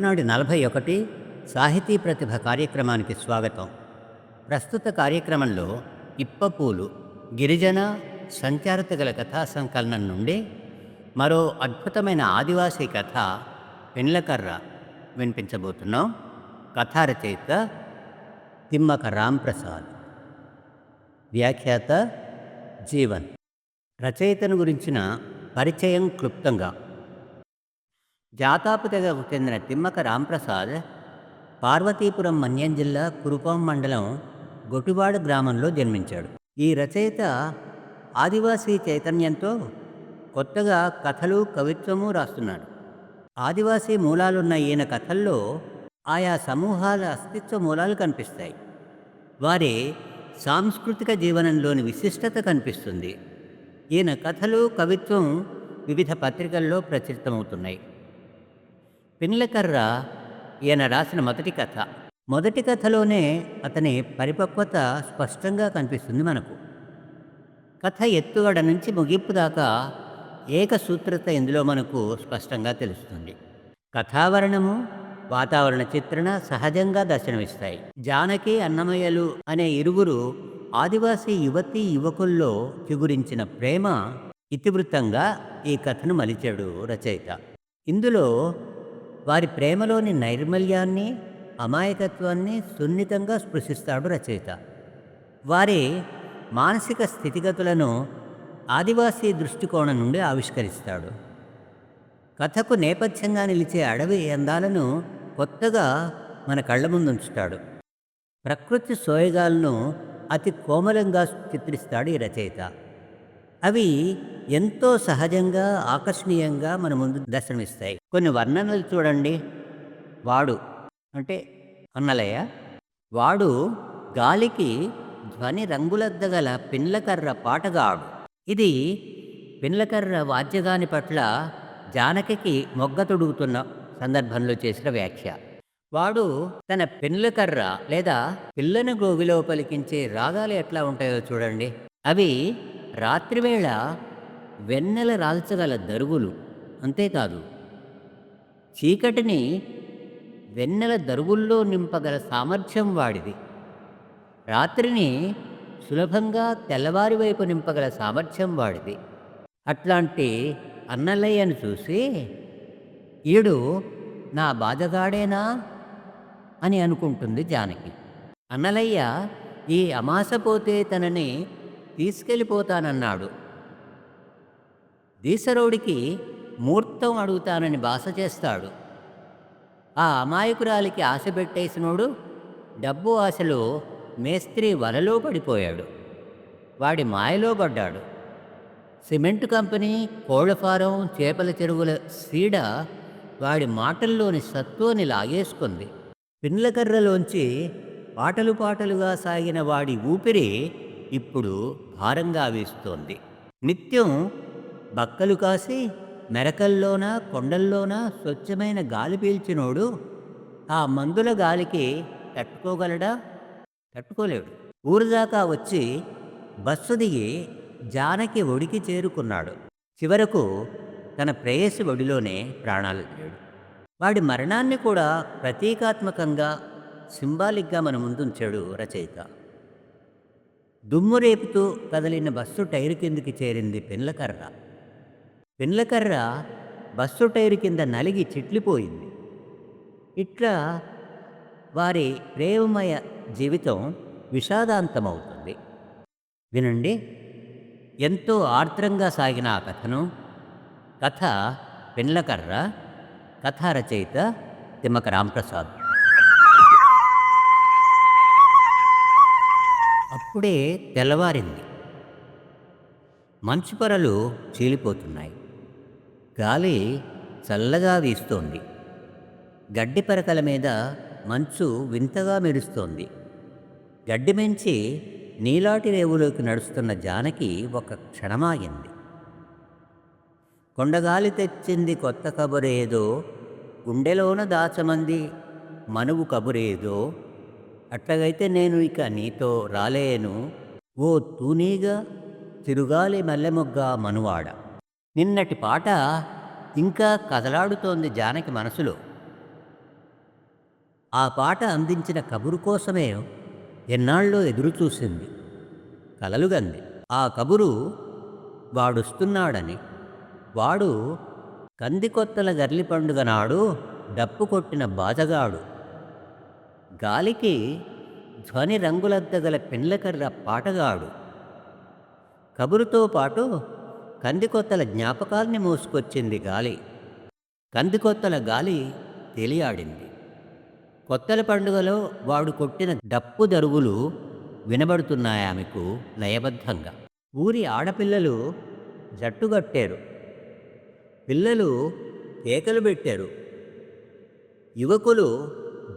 జీవనాడి నలభై ఒకటి సాహితీ ప్రతిభ కార్యక్రమానికి స్వాగతం. ప్రస్తుత కార్యక్రమంలో ఇప్పపూలు గిరిజన సంచారత గల కథా సంకలనం నుండి మరో అద్భుతమైన ఆదివాసీ కథ పెండ్లకర్ర వినిపించబోతున్నాం. కథా రచయిత తిమ్మక రాంప్రసాద్. వ్యాఖ్యాత జీవన్. రచయితను గురించిన పరిచయం క్లుప్తంగా జాతాపుతెగకు చెందిన తిమ్మక రాంప్రసాద్ పార్వతీపురం మన్యం జిల్లా కురుపాం మండలం గొటివాడ గ్రామంలో జన్మించాడు. ఈ రచయిత ఆదివాసీ చైతన్యంతో కొత్తగా కథలు కవిత్వము రాస్తున్నాడు. ఆదివాసీ మూలాలున్న ఈయన కథల్లో ఆయా సమూహాల అస్తిత్వ మూలాలు కనిపిస్తాయి. వారి సాంస్కృతిక జీవనంలోని విశిష్టత కనిపిస్తుంది. ఈయన కథలు కవిత్వం వివిధ పత్రికల్లో ప్రచురితమవుతున్నాయి. పిన్లకర్ర ఈయన రాసిన మొదటి కథ. మొదటి కథలోనే అతని పరిపక్వత స్పష్టంగా కనిపిస్తుంది మనకు. కథ ఎత్తుగడ నుంచి ముగింపు దాకా ఏకసూత్రత ఇందులో మనకు స్పష్టంగా తెలుస్తుంది. కథావరణము వాతావరణ చిత్రణ సహజంగా దర్శనమిస్తాయి. జానకి అన్నమయ్యలు అనే ఇరుగురు ఆదివాసీ యువతి యువకుల్లో చిగురించిన ప్రేమ ఇతివృత్తంగా ఈ కథను మలిచాడు రచయిత. ఇందులో వారి ప్రేమలోని నైర్మల్యాన్ని అమాయకత్వాన్ని సున్నితంగా స్పృశిస్తాడు రచయిత. వారి మానసిక స్థితిగతులను ఆదివాసీ దృష్టికోణం నుండి ఆవిష్కరిస్తాడు. కథకు నేపథ్యంగా నిలిచే అడవి అందాలను కొత్తగా మన కళ్ళ ముందుంచుతాడు. ప్రకృతి సోయగాలను అతి కోమలంగా చిత్రిస్తాడు ఈ రచయిత. అవి ఎంతో సహజంగా ఆకర్షణీయంగా మన ముందు దర్శనమిస్తాయి. కొన్ని వర్ణనలు చూడండి. వాడు అంటే అన్నలయ్య. వాడు గాలికి ధ్వని రంగులద్దగల పిన్లకర్ర పాటగాడు. ఇది పిన్లకర్ర వాద్యగాని పట్ల జానకి మొగ్గ తొడుగుతున్న సందర్భంలో చేసిన వ్యాఖ్య. వాడు తన పిన్లకర్ర లేదా పిల్లని గోవిలో పలికించే రాగాలు ఎట్లా ఉంటాయో చూడండి. అవి రాత్రివేళ వెన్నెల రాల్చగల దరుగులు అంతేకాదు చీకటిని వెన్నెల దరుగుల్లో నింపగల సామర్థ్యం వాడిది. రాత్రిని సులభంగా తెల్లవారి వైపు నింపగల సామర్థ్యం వాడిది. అట్లాంటి అన్నలయ్యను చూసి ఈడు నా బాధగాడేనా? అని అనుకుంటుంది జానకి. అన్నలయ్య ఈ అమాసపోతే తనని తీసుకెళ్ళిపోతానన్నాడు. దీసరోడికి మూర్తం అడుగుతానని బాస చేస్తాడు. ఆ అమాయకురాలికి ఆశ పెట్టేసినోడు డబ్బు ఆశలో మేస్త్రి వలలో పడిపోయాడు. వాడి మాయలో పడ్డాడు. సిమెంట్ కంపెనీ కోళ్ళ ఫారం చేపల చెరువుల సీడ వాడి మాటల్లోని సత్వాన్ని లాగేసుకుంది. పిన్లకర్రలోంచి పాటలు పాటలుగా సాగిన వాడి ఊపిరి ఇప్పుడు భారంగా వీస్తోంది. నిత్యం బక్కలు కాసి మెరకల్లోన కొండల్లోన స్వచ్ఛమైన గాలి పీల్చినోడు ఆ మందుల గాలికి తట్టుకోగలడా? తట్టుకోలేడు. ఊరుదాకా వచ్చి బస్సు దిగి జానకి ఒడికి చేరుకున్నాడు. చివరకు తన ప్రేయసి ఒడిలోనే ప్రాణాలు వదిలాడు వాడి మరణాన్ని కూడా ప్రతీకాత్మకంగా సింబాలిక్గా మన ముందుంచాడు రచయిత. దుమ్ము రేపుతూ కదిలిన బస్సు టైరు కిందికి చేరింది పెన్లకర్ర. పెన్లకర్ర బస్సు టైరు కింద నలిగి చిట్లిపోయింది. ఇట్లా వారి ప్రేమమయ జీవితం విషాదాంతమవుతుంది. వినండి. ఎంతో ఆర్ద్రంగా సాగిన ఆ కథను. కథ పెన్లకర్ర కథా రచయిత తిమ్మక రాంప్రసాద్. అప్పుడే తెల్లవారింది. మంచు పొరలు చీలిపోతున్నాయి. గాలి చల్లగా వీస్తోంది. గడ్డి పరకల మీద మంచు వింతగా మెరుస్తోంది. గడ్డి మించి నీలాటి రేవులోకి నడుస్తున్న జానకి ఒక క్షణమాగింది. కొండగాలి తెచ్చింది కొత్త కబురేదో గుండెలోన దాచమంది మనువు కబురేదో అట్లాగైతే నేను ఇక నీతో రాలేను. ఓ తూనీగా తిరుగాలి మల్లెమొగ్గ మనువాడ. నిన్నటి పాట ఇంకా కదలాడుతోంది జానకి మనసులో. ఆ పాట అందించిన కబురు కోసమే ఎన్నాళ్ళో ఎదురుచూసింది. కలలుగంది. ఆ కబురు వాడొస్తున్నాడని. వాడు కందికొత్తల గర్లి పండుగ నాడు డప్పు కొట్టిన బాజగాడు. గాలికి ధ్వని రంగులద్దగల పిండ్లకర్ర పాటగాడు. కబురుతో పాటు కందికొత్తల జ్ఞాపకాల్ని మోసుకొచ్చింది గాలి. కందికొత్తల గాలి తేలియాడింది. కొత్తల పండుగలో వాడు కొట్టిన డప్పు దరువులు వినబడుతున్నాయి ఆమెకు లయబద్ధంగా. ఊరి ఆడపిల్లలు జట్టుగట్టారు. పిల్లలు కేకలు పెట్టారు. యువకులు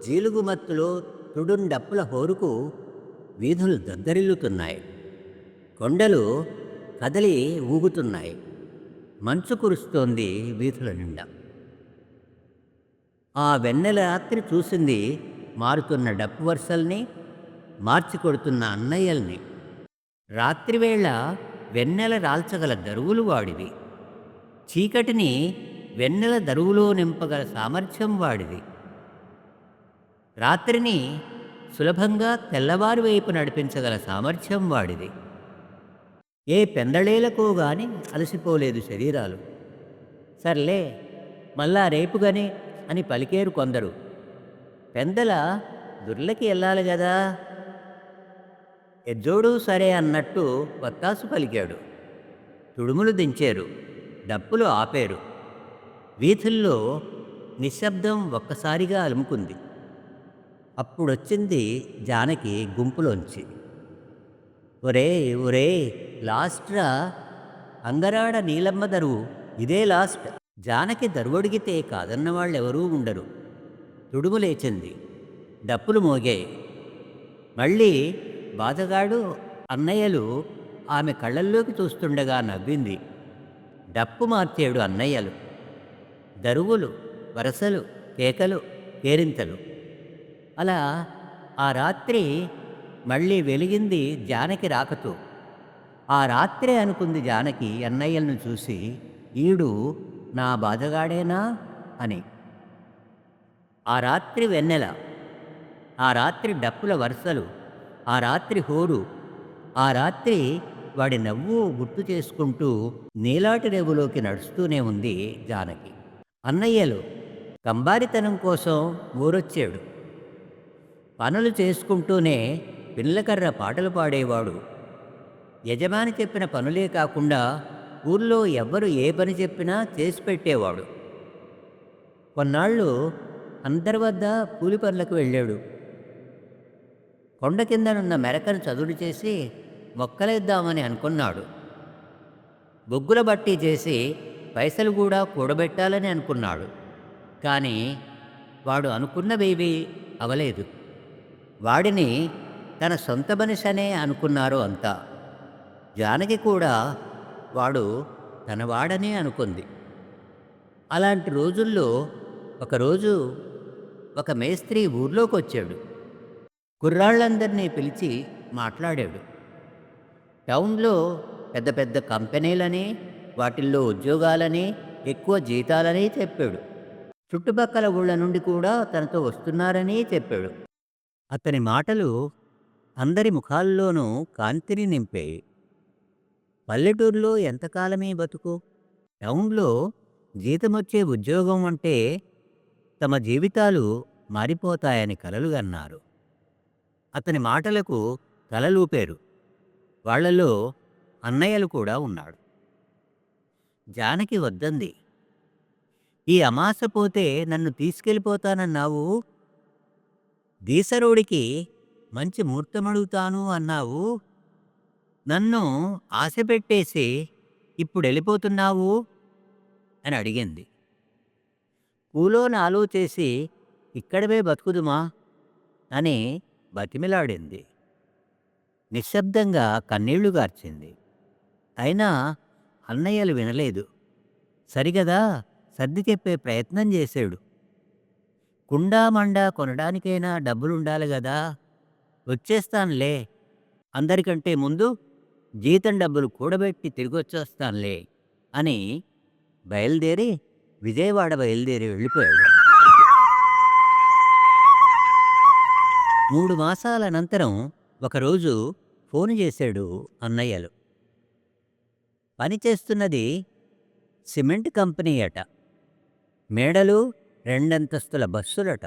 జీలుగుమత్తులో తుడుండప్పుల హోరుకు వీధులు దద్దరిల్లుతున్నాయి. కొండలు కదలి ఊగుతున్నాయి. మంచు కురుస్తోంది వీధుల నిండా. ఆ వెన్నెల రాత్రి చూసింది మారుతున్న డప్పు వరుసల్ని మార్చి కొడుతున్న అన్నయ్యల్ని. రాత్రివేళ వెన్నెల రాల్చగల దరువులు వాడివి. చీకటిని వెన్నెల దరువులో నింపగల సామర్థ్యం వాడిది రాత్రిని సులభంగా తెల్లవారి వైపు నడిపించగల సామర్థ్యం వాడిది ఏ పెందళేలకో గాని అలసిపోలేదు శరీరాలు. సర్లే మళ్ళా రేపుగానే అని పలికేరు కొందరు. పెందల దుర్లకి వెళ్ళాలి కదా ఎజ్జోడు సరే అన్నట్టు వత్తాసు పలికాడు. తుడుములు దించారు డప్పులు ఆపారు. వీధుల్లో నిశ్శబ్దం ఒక్కసారిగా అలుముకుంది. అప్పుడొచ్చింది జానకి గుంపులోంచి. ఒరే ఒరే లాస్ట్రా? అంగరాడ నీలమ్మ దరువు ఇదే లాస్ట్. జానకి దరువడిగితే కాదన్న వాళ్ళెవరూ ఉండరు. తుడుము లేచింది. డప్పులు మోగాయి. మళ్ళీ బాధగాడు అన్నయ్యలు ఆమె కళ్ళల్లోకి చూస్తుండగా నవ్వింది. డప్పు మార్చేడు అన్నయ్యలు. దరువులు వరసలు కేకలు కేరింతలు. అలా ఆ రాత్రి మళ్ళీ వెలిగింది జానకి రాకతో. ఆ రాత్రే అనుకుంది జానకి అన్నయ్యలను చూసి ఈడు నా బాధగాడేనా? అని. ఆ రాత్రి వెన్నెల ఆ రాత్రి డప్పుల వరుసలు ఆ రాత్రి హోరు ఆ రాత్రి వాడి నవ్వు గుర్తు చేసుకుంటూ నీలాటి రేవులోకి నడుస్తూనే ఉంది జానకి. అన్నయ్యలు కంబారితనం కోసం ఊరొచ్చాడు. పనులు చేసుకుంటూనే పిల్లకర్ర పాటలు పాడేవాడు యజమాని చెప్పిన పనులే కాకుండా ఊర్లో ఎవ్వరు ఏ పని చెప్పినా చేసి పెట్టేవాడు. కొన్నాళ్ళు అందరి వద్ద కూలి పనులకు వెళ్ళాడు. కొండ కిందనున్న మెరకను చదును చేసి మొక్కలేద్దామని అనుకున్నాడు. బొగ్గుల బట్టి చేసి పైసలు కూడా కూడబెట్టాలని అనుకున్నాడు. కానీ వాడు అనుకున్నవేవి అవలేదు. వాడిని తన సొంత మనిషనే అనుకున్నారు అంతా. జానకి కూడా వాడు తనవాడనే అనుకుంది. అలాంటి రోజుల్లో ఒకరోజు ఒక మేస్త్రి ఊర్లోకి వచ్చాడు కుర్రాళ్ళందరినీ పిలిచి మాట్లాడాడు. టౌన్లో పెద్ద పెద్ద కంపెనీలని వాటిల్లో ఉద్యోగాలని ఎక్కువ జీతాలని చెప్పాడు. చుట్టుపక్కల ఊళ్ళ నుండి కూడా తనతో వస్తున్నారని చెప్పాడు. అతని మాటలు అందరి ముఖాల్లోనూ కాంతిని నింపాయి. పల్లెటూరులో ఎంతకాలమే బతుకు? టౌన్లో జీతమొచ్చే ఉద్యోగం అంటే తమ జీవితాలు మారిపోతాయని కలలు అన్నారు అతని మాటలకు తలలూపారు వాళ్ళలో అన్నయ్యలు కూడా ఉన్నాడు జానకి వద్దంది. ఈ అమాస పోతే నన్ను తీసుకెళ్ళిపోతానన్నావు? దీసరుడికి మంచి ముహూర్తమడుగుతాను అన్నావు? నన్ను ఆశ పెట్టేసి ఇప్పుడు వెళ్ళిపోతున్నావు అని అడిగింది. కూలో ఆలోచేసి చేసి ఇక్కడవే బతుకుదుమా? అని బతిమిలాడింది. నిశ్శబ్దంగా కన్నీళ్ళు గార్చింది. అయినా అన్నయ్యలు వినలేదు. సరిగదా? సర్ది చెప్పే ప్రయత్నం చేశాడు. కుండా మండా కొనడానికైనా డబ్బులుండాలి గదా? వచ్చేస్తానులే. అందరికంటే ముందు జీతం డబ్బులు కూడబెట్టి తిరిగొచ్చేస్తానులే అని బయలుదేరి విజయవాడ బయలుదేరి వెళ్ళిపోయాడు. మూడు మాసాల అనంతరం ఒకరోజు ఫోన్ చేశాడు అన్నయ్యలు. పని చేస్తున్నది సిమెంట్ కంపెనీ అట. మేడలు రెండంతస్తుల బస్సులట.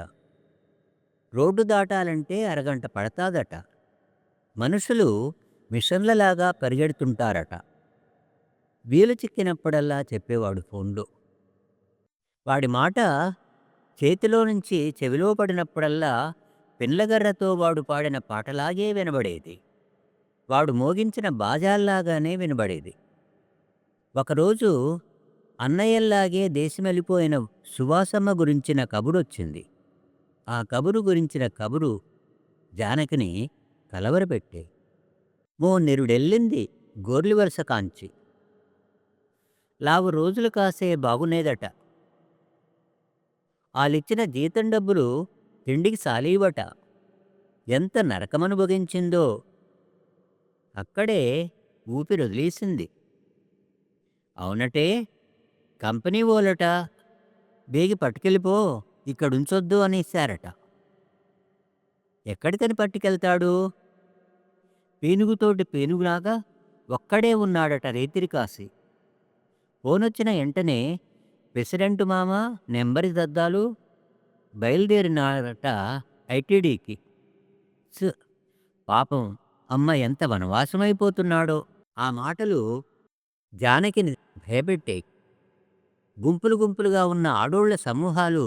రోడ్డు దాటాలంటే అరగంట పడతాదట. మనుషులు మిషన్లలాగా పరిగెడుతుంటారట. వీలు చిక్కినప్పుడల్లా చెప్పేవాడు ఫోన్లో. వాడి మాట చేతిలో నుంచి చెవిలో పడినప్పుడల్లా పిల్లగర్రతో వాడు పాడిన పాటలాగే వినబడేది. వాడు మోగించిన బాజాల్లాగానే వినబడేది. ఒకరోజు అన్నయ్యల్లాగే దేశమెళ్ళిపోయిన సువాసమ్మ గురించిన కబురొచ్చింది. ఆ కబురు గురించిన కబురు జానకిని కలవరపెట్టే ఓ నిరుడెల్లింది గోర్లి వరుస కాంచి. లావు రోజులు కాసే బాగునేదట. వాళ్ళిచ్చిన జీతం డబ్బులు తిండికి సాలీవట. ఎంత నరకమనుభవించిందో. అక్కడే ఊపిరి వదిలేసింది అవునటే కంపెనీ ఓలట. బేగి పట్టుకెళ్ళిపో ఇక్కడుంచొద్దు అనేశారట. ఎక్కడికని పట్టుకెళ్తాడు? పేనుగుతోటి పేనుగులాగా ఒక్కడే ఉన్నాడట రేతిరి కాసి ఫోనొచ్చిన వెంటనే ప్రెసిడెంట్ మామ నెంబరి దద్దాలు బయలుదేరినాడట ఐటీడీకి. పాపం అమ్మ ఎంత వనవాసమైపోతున్నాడో. ఆ మాటలు జానకిని భయపెట్టాయి. గుంపులు గుంపులుగా ఉన్న ఆడోళ్ళ సమూహాలు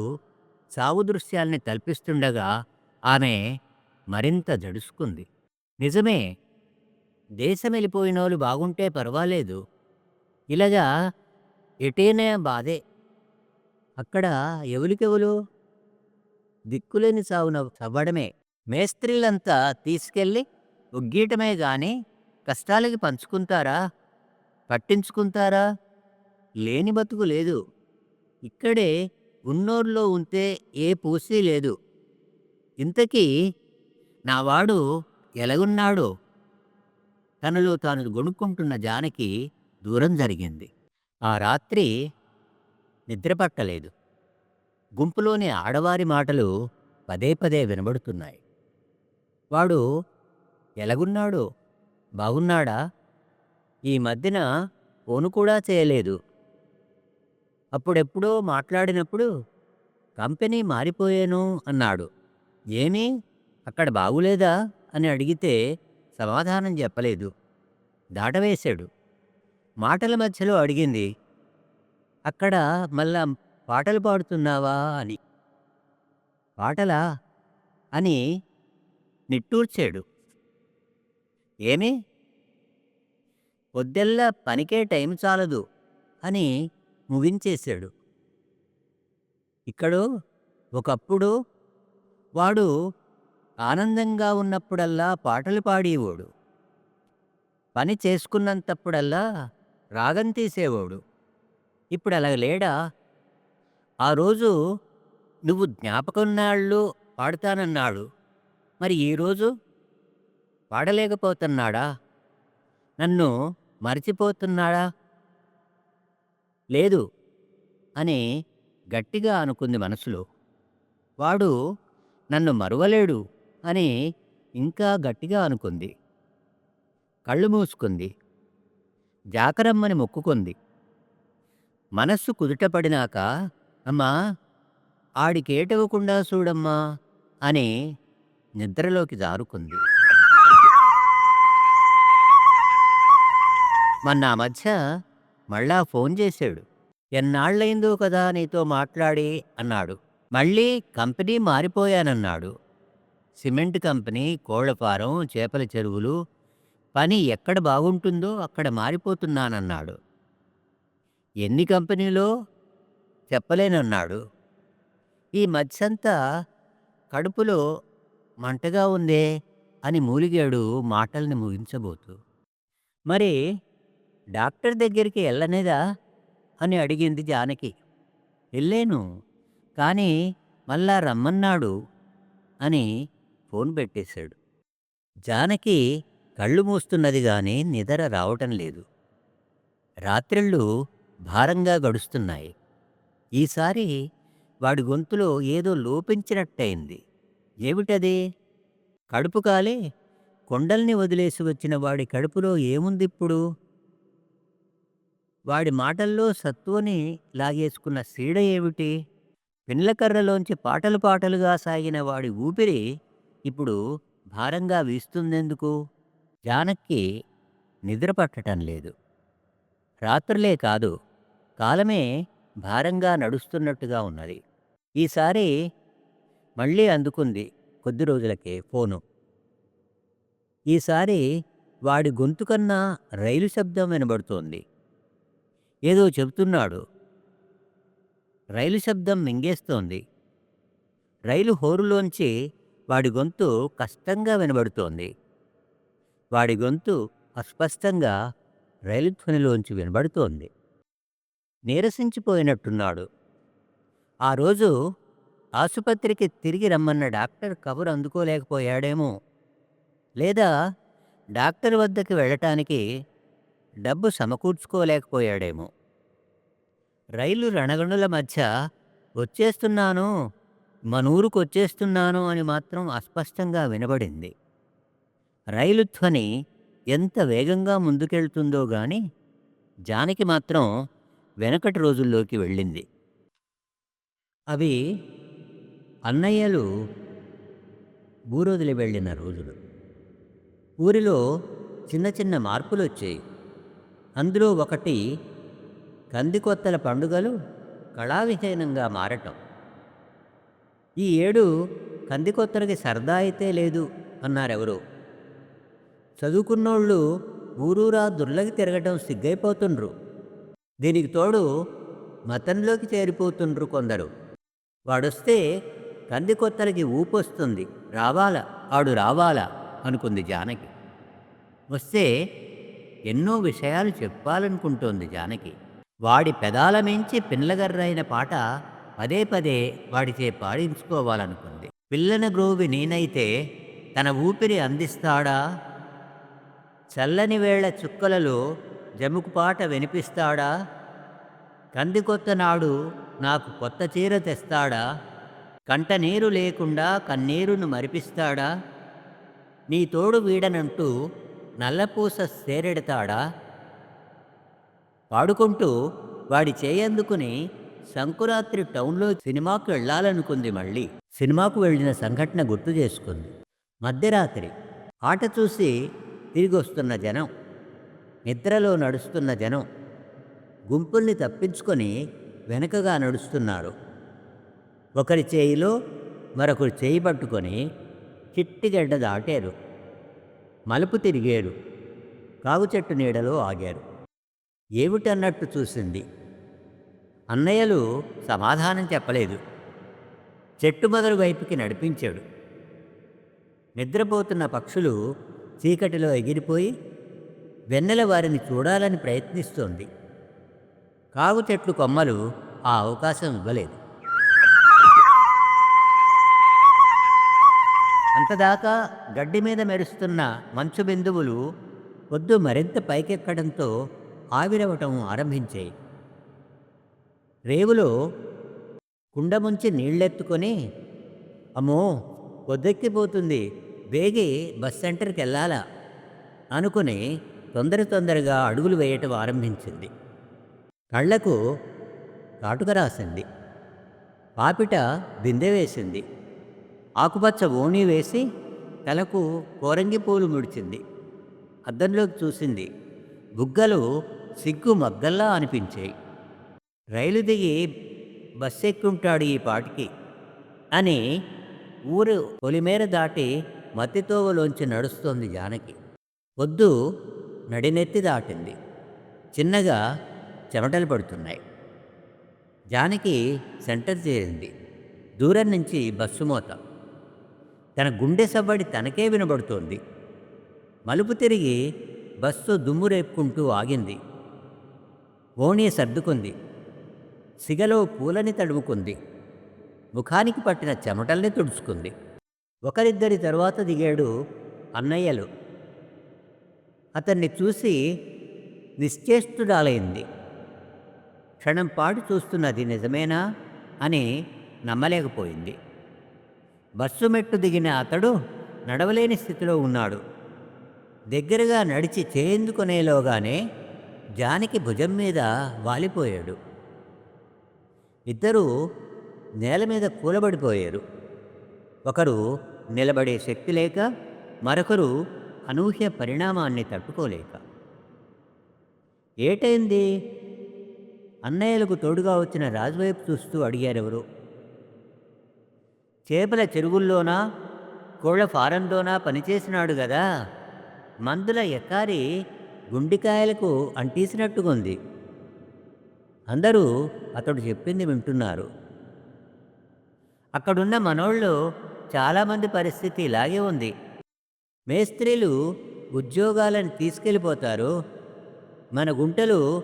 సావు దృశ్యాల్ని తల్పిస్తుండగా ఆమె మరింత జడుసుకుంది. నిజమే. దేశం వెళ్ళిపోయినోళ్ళు బాగుంటే పర్వాలేదు. ఇలాగా ఎటైనా బాధే. అక్కడ ఎవలికెవలు దిక్కులేని సావున చవ్వడమే. మేస్త్రీలంతా తీసుకెళ్ళి ఒగ్గీయటమే గాని కష్టాలకి పంచుకుంటారా? పట్టించుకుంటారా? లేని బతుకు లేదు. ఇక్కడే ఉన్నోర్లో ఉంటే ఏ పూసీ లేదు. ఇంతకీ నావాడు ఎలాగున్నాడో. తనలో తాను గొణుక్కుంటున్న జానకి దూరం జరిగింది. ఆ రాత్రి నిద్రపట్టలేదు గుంపులోని ఆడవారి మాటలు పదే పదే వినబడుతున్నాయి. వాడు ఎలాగున్నాడు? బాగున్నాడా? ఈ మధ్యన ఫోను కూడా చేయలేదు. అప్పుడెప్పుడో మాట్లాడినప్పుడు కంపెనీ మారిపోయాను అన్నాడు. ఏమీ? అక్కడ బాగులేదా? అని అడిగితే సమాధానం చెప్పలేదు. దాటవేశాడు. మాటల మధ్యలో అడిగింది అక్కడ మళ్ళా పాటలు పాడుతున్నావా? అని. పాటలా? అని నిట్టూర్చాడు. ఏమి? పొద్దెల్లా పనికే టైం చాలదు అని ముగించేశాడు. ఇక్కడ ఒకప్పుడు వాడు ఆనందంగా ఉన్నప్పుడల్లా పాటలు పాడేవాడు. పని చేసుకున్నంతప్పుడల్లా రాగం తీసేవాడు. ఇప్పుడు అలా లేడా? ఆ రోజు నువ్వు జ్ఞాపకం నాళ్ళు పాడుతానన్నాడు. మరి ఈరోజు పాడలేకపోతున్నాడా? నన్ను మర్చిపోతున్నాడా? లేదు అని గట్టిగా అనుకుంది మనసులో. వాడు నన్ను మరువలేడు. అని ఇంకా గట్టిగా అనుకుంది. కళ్ళు మూసుకుంది. జాకరమ్మని మొక్కుకుంది. మనస్సు కుదుటపడినాక అమ్మా ఆడికేటవ్వకుండా చూడమ్మా అని నిద్రలోకి జారుకుంది. మొన్న ఆ మధ్య మళ్ళా ఫోన్ చేశాడు. ఎన్నాళ్ళైందో కదా నీతో మాట్లాడి అన్నాడు. మళ్ళీ కంపెనీ మారిపోయానన్నాడు సిమెంట్ కంపెనీ కోళ్ళ ఫారం చేపల చెరువులు పని ఎక్కడ బాగుంటుందో అక్కడ మారిపోతున్నానన్నాడు. ఎన్ని కంపెనీలో? చెప్పలేనన్నాడు. ఈ మధ్యంతా కడుపులో మంటగా ఉందే అని మూలిగాడు మాటల్ని ముగించబోతూ. మరి డాక్టర్ దగ్గరికి వెళ్ళనేదా అని అడిగింది జానకి. వెళ్ళాను కానీ మళ్ళా రమ్మన్నాడు అని ఫోన్ పెట్టేశాడు. జానకి కళ్ళు మూస్తున్నది గాని నిద్ర రావటం లేదు. రాత్రిళ్ళు భారంగా గడుస్తున్నాయి. ఈసారి వాడి గొంతులో ఏదో లోపించినట్టయింది. ఏమిటది? కడుపు కాలే? కొండల్ని వదిలేసి వచ్చిన వాడి కడుపులో ఏముందిప్పుడు? వాడి మాటల్లో సత్తువని లాగేసుకున్న సీడ ఏమిటి? పిన్లకర్రలోంచి పాటలు పాటలుగా సాగిన వాడి ఊపిరి ఇప్పుడు భారంగా వీస్తుందెందుకు? జానక్కి నిద్ర పట్టటం లేదు. రాత్రులే కాదు కాలమే భారంగా నడుస్తున్నట్టుగా ఉన్నది. ఈసారి మళ్ళీ అందుకుంది కొద్ది రోజులకే ఫోను. ఈసారి వాడి గొంతు కన్నా రైలు శబ్దం వినబడుతోంది. ఏదో చెబుతున్నాడు. రైలు శబ్దం మింగేస్తోంది. రైలు హోరులోంచి వాడి గొంతు కష్టంగా వినబడుతోంది. వాడి గొంతు అస్పష్టంగా రైలు ధ్వనిలోంచి వినబడుతోంది. నీరసించిపోయినట్టున్నాడు. ఆ రోజు ఆసుపత్రికి తిరిగి రమ్మన్న డాక్టర్ కబురు అందుకోలేకపోయాడేమో. లేదా డాక్టర్ వద్దకు వెళ్ళటానికి డబ్బు సమకూర్చుకోలేకపోయాడేమో. రైలు రణగణుల మధ్య వచ్చేస్తున్నాను మనూరుకు వచ్చేస్తున్నాను అని మాత్రం అస్పష్టంగా వినబడింది. రైలు ధ్వని ఎంత వేగంగా ముందుకెళ్తుందో గాని జానకి మాత్రం వెనకటి రోజుల్లోకి వెళ్ళింది. అవి అన్నయ్యలు ఊరొదిలి వెళ్ళిన రోజులు. ఊరిలో చిన్న చిన్న మార్పులు వచ్చాయి అందులో ఒకటి కందికొత్తల పండుగలు కళావిహీనంగా మారటం. ఈ ఏడు కందికొత్తలకి సరదా అయితే లేదు అన్నారెవరు. చదువుకున్నోళ్ళు ఊరూరా దుర్లకి తిరగటం సిగ్గైపోతుండ్రు. దీనికి తోడు మతంలోకి చేరిపోతుండ్రు కొందరు. వాడొస్తే కందికొత్తలకి ఊపొస్తుంది. రావాలా ఆడు రావాలా అనుకుంది జానకి. వస్తే ఎన్నో విషయాలు చెప్పాలనుకుంటోంది జానకి. వాడి పెదాల మించి పిల్లగర్రైన పాట పదే పదే వాడిచే పాడించుకోవాలనుకుంది పిల్లన గ్రోవి నేనైతే తన ఊపిరి అందిస్తాడా? చల్లని వేళ చుక్కలలో జముకు పాట వినిపిస్తాడా? కందికొత్త నాడు నాకు కొత్త చీర తెస్తాడా? కంట నీరు లేకుండా కన్నీరును మరిపిస్తాడా? నీ తోడు వీడనంటూ నల్లపూస సేరెడతాడా? పాడుకుంటూ వాడి చేయందుకుని శంకురాత్రి టౌన్లో సినిమాకు వెళ్ళాలనుకుంది మళ్ళీ. సినిమాకు వెళ్ళిన సంఘటన గుర్తు చేసుకుంది. మధ్యరాత్రి. ఆట చూసి తిరిగి వస్తున్న జనం. నిద్రలో నడుస్తున్న జనం. గుంపుల్ని తప్పించుకొని వెనకగా నడుస్తున్నారు. ఒకరి చేయిలో మరొకరు చేయి పట్టుకొని చిట్టిగడ్డ దాటారు. మలుపు తిరిగారు. కాగు చెట్టు నీడలో ఆగారు. ఏమిటన్నట్టు చూసింది. అన్నయ్యలు సమాధానం చెప్పలేదు. చెట్టు మొదలు వైపుకి నడిపించాడు. నిద్రపోతున్న పక్షులు చీకటిలో ఎగిరిపోయి వెన్నెల వారిని చూడాలని ప్రయత్నిస్తోంది. కాగు చెట్లు కొమ్మలు ఆ అవకాశం ఇవ్వలేదు. అంతదాకా గడ్డి మీద మెరుస్తున్న మంచు బిందువులు పొద్దు మరింత పైకెక్కడంతో ఆవిరవటం ఆరంభించాయి. రేవులో కుండ ముంచి నీళ్ళెత్తుకొని అమ్మో పొద్దెక్కిపోతుంది. వేగి బస్ సెంటర్కి వెళ్ళాలా అనుకుని తొందర తొందరగా అడుగులు వేయటం ఆరంభించింది. కళ్ళకు కాటుక రాసింది. పాపిట బిందె వేసింది. ఆకుపచ్చ ఓణి వేసి తలకు కోరంగి పూలు ముడిచింది. అద్దంలోకి చూసింది. బుగ్గలు సిగ్గు మగ్గల్లా అనిపించాయి. రైలు దిగి బస్సు ఎక్కుంటాడు ఈ పాటికి అని ఊరు పొలిమేర దాటి మత్తితోవలోంచి నడుస్తోంది జానకి. పొద్దు నడినెత్తి దాటింది. చిన్నగా చెమటలు పడుతున్నాయి. జానకి సెంటర్ చేరింది. దూరం నుంచి బస్సు మోత. తన గుండె సవ్వడి తనకే వినబడుతోంది. మలుపు తిరిగి బస్సు దుమ్ము రేపుకుంటూ ఆగింది. ఓణి సర్దుకుంది. సిగలో పూలని తడువుకుంది ముఖానికి పట్టిన చెమటల్ని తుడుచుకుంది. ఒకరిద్దరి తరువాత దిగాడు అన్నయ్యలు. అతన్ని చూసి నిశ్చేష్టురాలైంది. క్షణం పాటు చూస్తున్నది నిజమేనా అని నమ్మలేకపోయింది. బస్సు మెట్టు దిగిన అతడు నడవలేని స్థితిలో ఉన్నాడు. దగ్గరగా నడిచి చేయిందుకునేలోగానే జానికి భుజం మీద వాలిపోయాడు. ఇద్దరూ నేల మీద కూలబడిపోయారు. ఒకరు నిలబడే శక్తి లేక మరొకరు అనూహ్య పరిణామాన్ని తట్టుకోలేక. ఏటైంది? అన్నయ్యలకు తోడుగా వచ్చిన రాజువైపు చూస్తూ అడిగారెవరు? చేపల చెరువుల్లోనా? కోళ్ళ ఫారంలోనా? పనిచేసినాడు కదా మందుల ఎక్కారి గుండికాయలకు అంటీసినట్టుగుంది. అందరూ అతడు చెప్పింది వింటున్నారు. అక్కడున్న మనోళ్ళు చాలామంది పరిస్థితి ఇలాగే ఉంది. మేస్త్రీలు ఉద్యోగాలను తీసుకెళ్ళిపోతారు. మన గుంటలు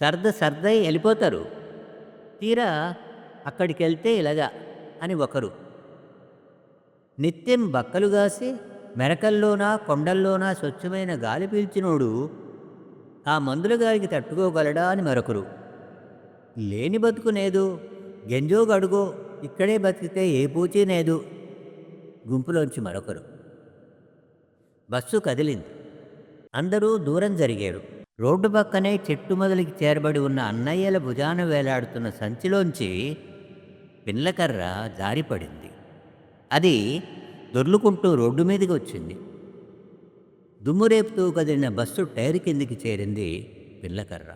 సర్ద సర్దై వెళ్ళిపోతారు. తీరా అక్కడికి వెళ్తే ఇలాగా అని ఒకరు. నిత్యం బక్కలు గాసి మెరకల్లోనా కొండల్లోనా స్వచ్ఛమైన గాలి పీల్చినోడు ఆ మందుల గాలికి తట్టుకోగలడా అని మరొకరు. లేని బతుకునేదు గెంజో గడుగో ఇక్కడే బతికితే ఏ పూచీనేదు గుంపులోంచి మరొకరు. బస్సు కదిలింది. అందరూ దూరం జరిగారు. రోడ్డు పక్కనే చెట్టు మొదలికి చేరబడి ఉన్న అన్నయ్యల భుజాన వేలాడుతున్న సంచిలోంచి పిల్లకర్ర జారిపడింది అది దొర్లుకుంటూ రోడ్డు మీదకి వచ్చింది. దుమ్ము రేపుతూ కదిలిన బస్సు టైర్ కిందికి చేరింది పిల్లకర్ర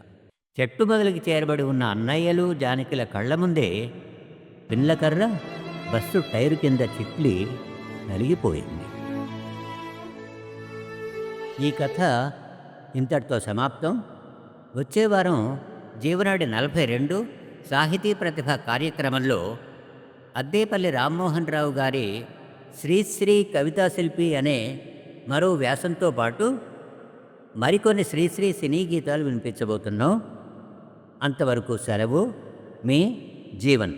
చెట్టు మొదలికి చేరబడి ఉన్న అన్నయ్యలు జానకిల కళ్ళ ముందే పిల్లకర్ర బస్సు టైరు కింద చిట్లి నలిగిపోయింది. ఈ కథ ఇంతటితో సమాప్తం. వచ్చే వారం జీవనాడి నలభై రెండు సాహితీ ప్రతిభ కార్యక్రమంలో అద్దేపల్లి రామ్మోహన్ రావు గారి శ్రీశ్రీ కవితా శిల్పి అనే మరో వ్యాసంతో పాటు మరికొన్ని శ్రీశ్రీ సినీ గీతాలు వినిపించబోతున్నాం. అంతవరకు సెలవు మీ జీవన్.